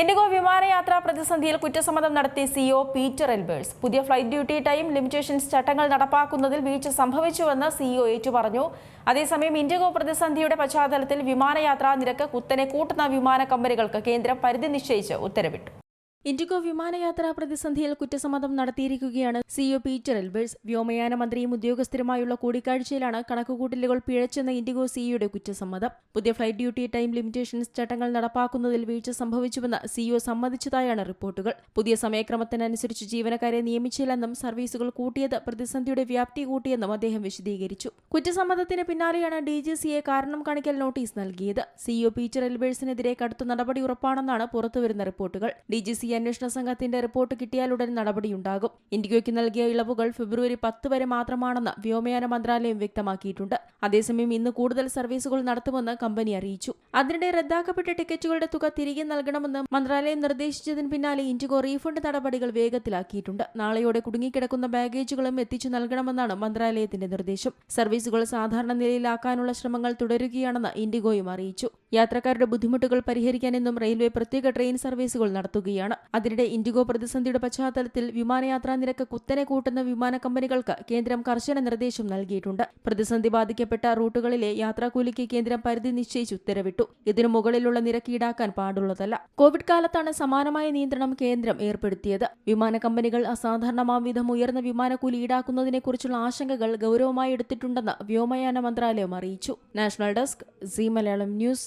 IndiGo വിമാനയാത്രാ പ്രതിസന്ധിയിൽ കുറ്റസമ്മതം നടത്തി സിഇഒ പീറ്റർ എൽബേഴ്സ്. പുതിയ ഫ്ലൈറ്റ് ഡ്യൂട്ടി ടൈം ലിമിറ്റേഷൻസ് ചട്ടങ്ങൾ നടപ്പാക്കുന്നതിൽ വീഴ്ച സംഭവിച്ചുവെന്ന് സിഇഒ ഏറ്റുപറഞ്ഞു. അതേസമയം ഇൻഡിഗോ പ്രതിസന്ധിയുടെ പശ്ചാത്തലത്തിൽ വിമാനയാത്രാ നിരക്ക് കുത്തനെ കൂട്ടുന്ന വിമാന കമ്പനികൾക്ക് കേന്ദ്രം പരിധി നിശ്ചയിച്ച് ഉത്തരവിട്ടു. ഇൻഡിഗോ വിമാനയാത്രാ പ്രതിസന്ധിയിൽ കുറ്റസമ്മതം നടത്തിയിരിക്കുകയാണ് സിഇഒ പീറ്റർ എൽബേഴ്സ്. വ്യോമയാന മന്ത്രിയും ഉദ്യോഗസ്ഥരുമായുള്ള കൂടിക്കാഴ്ചയിലാണ് കണക്കുകൂട്ടലുകൾ പിഴച്ചെന്ന ഇൻഡിഗോ സിഇയുടെ കുറ്റസമ്മതം. പുതിയ ഫ്ലൈറ്റ് ഡ്യൂട്ടി ടൈം ലിമിറ്റേഷൻസ് ചട്ടങ്ങൾ നടപ്പാക്കുന്നതിൽ വീഴ്ച സംഭവിച്ചുവെന്ന് സിഇഒ സമ്മതിച്ചതായാണ് റിപ്പോർട്ടുകൾ. പുതിയ സമയക്രമത്തിനനുസരിച്ച് ജീവനക്കാരെ നിയമിച്ചില്ലെന്നും സർവീസുകൾ കൂട്ടിയത് പ്രതിസന്ധിയുടെ വ്യാപ്തി കൂട്ടിയെന്നും അദ്ദേഹം വിശദീകരിച്ചു. കുറ്റസമ്മതത്തിന് പിന്നാലെയാണ് ഡി ജി സിയെ കാരണം കാണിക്കൽ നോട്ടീസ് നൽകിയത്. സിഇഒ പീറ്റർ എൽബേഴ്സിനെതിരെ കടുത്ത നടപടി ഉറപ്പാണെന്നാണ് പുറത്തുവരുന്ന റിപ്പോർട്ടുകൾ. ഡി ജി സി അന്വേഷണ സംഘത്തിന്റെ റിപ്പോർട്ട് കിട്ടിയാലുടൻ നടപടിയുണ്ടാകും. ഇന്ത്യയ്ക്ക് നൽകിയ ഇളവുകൾ ഫെബ്രുവരി പത്ത് വരെ മാത്രമാണെന്ന് വ്യോമയാന മന്ത്രാലയം വ്യക്തമാക്കിയിട്ടുണ്ട്. അതേസമയം ഇന്ന് കൂടുതൽ സർവീസുകൾ നടത്തുമെന്ന് കമ്പനി അറിയിച്ചു. അതിനിടെ റദ്ദാക്കപ്പെട്ട ടിക്കറ്റുകളുടെ തുക തിരികെ നൽകണമെന്ന് മന്ത്രാലയം നിർദ്ദേശിച്ചതിന് പിന്നാലെ ഇൻഡിഗോ റീഫണ്ട് നടപടികൾ വേഗത്തിലാക്കിയിട്ടുണ്ട്. നാളെയോടെ കുടുങ്ങിക്കിടക്കുന്ന ബാഗേജുകളും എത്തിച്ചു നൽകണമെന്നാണ് മന്ത്രാലയത്തിന്റെ നിർദ്ദേശം. സർവീസുകൾ സാധാരണ നിലയിലാക്കാനുള്ള ശ്രമങ്ങൾ തുടരുകയാണെന്ന് ഇൻഡിഗോയും അറിയിച്ചു. യാത്രക്കാരുടെ ബുദ്ധിമുട്ടുകൾ പരിഹരിക്കാനെന്നും റെയിൽവേ പ്രത്യേക ട്രെയിൻ സർവീസുകൾ നടത്തുകയാണ്. അതിനിടെ ഇൻഡിഗോ പ്രതിസന്ധിയുടെ പശ്ചാത്തലത്തിൽ വിമാനയാത്രാ നിരക്ക് കുത്തനെ കൂട്ടുന്ന വിമാന കമ്പനികൾക്ക് കേന്ദ്രം കർശന നിർദ്ദേശം നൽകിയിട്ടുണ്ട്. പ്രതിസന്ധി ബാധിക്കപ്പെട്ട റൂട്ടുകളിലെ യാത്രാക്കൂലിക്ക് കേന്ദ്രം പരിധി നിശ്ചയിച്ച് ഉത്തരവിട്ടു. ഇതിനു മുകളിലുള്ള നിരക്ക് ഈടാക്കാൻ പാടുള്ളതല്ല. കോവിഡ് കാലത്താണ് സമാനമായ നിയന്ത്രണം കേന്ദ്രം ഏർപ്പെടുത്തിയത്. വിമാന കമ്പനികൾ അസാധാരണമാം വിധം ഉയർന്ന വിമാനക്കൂലി ഈടാക്കുന്നതിനെക്കുറിച്ചുള്ള ആശങ്കകൾ ഗൗരവമായി എടുത്തിട്ടുണ്ടെന്ന് വ്യോമയാന മന്ത്രാലയം അറിയിച്ചു. National desk C Malayalam news.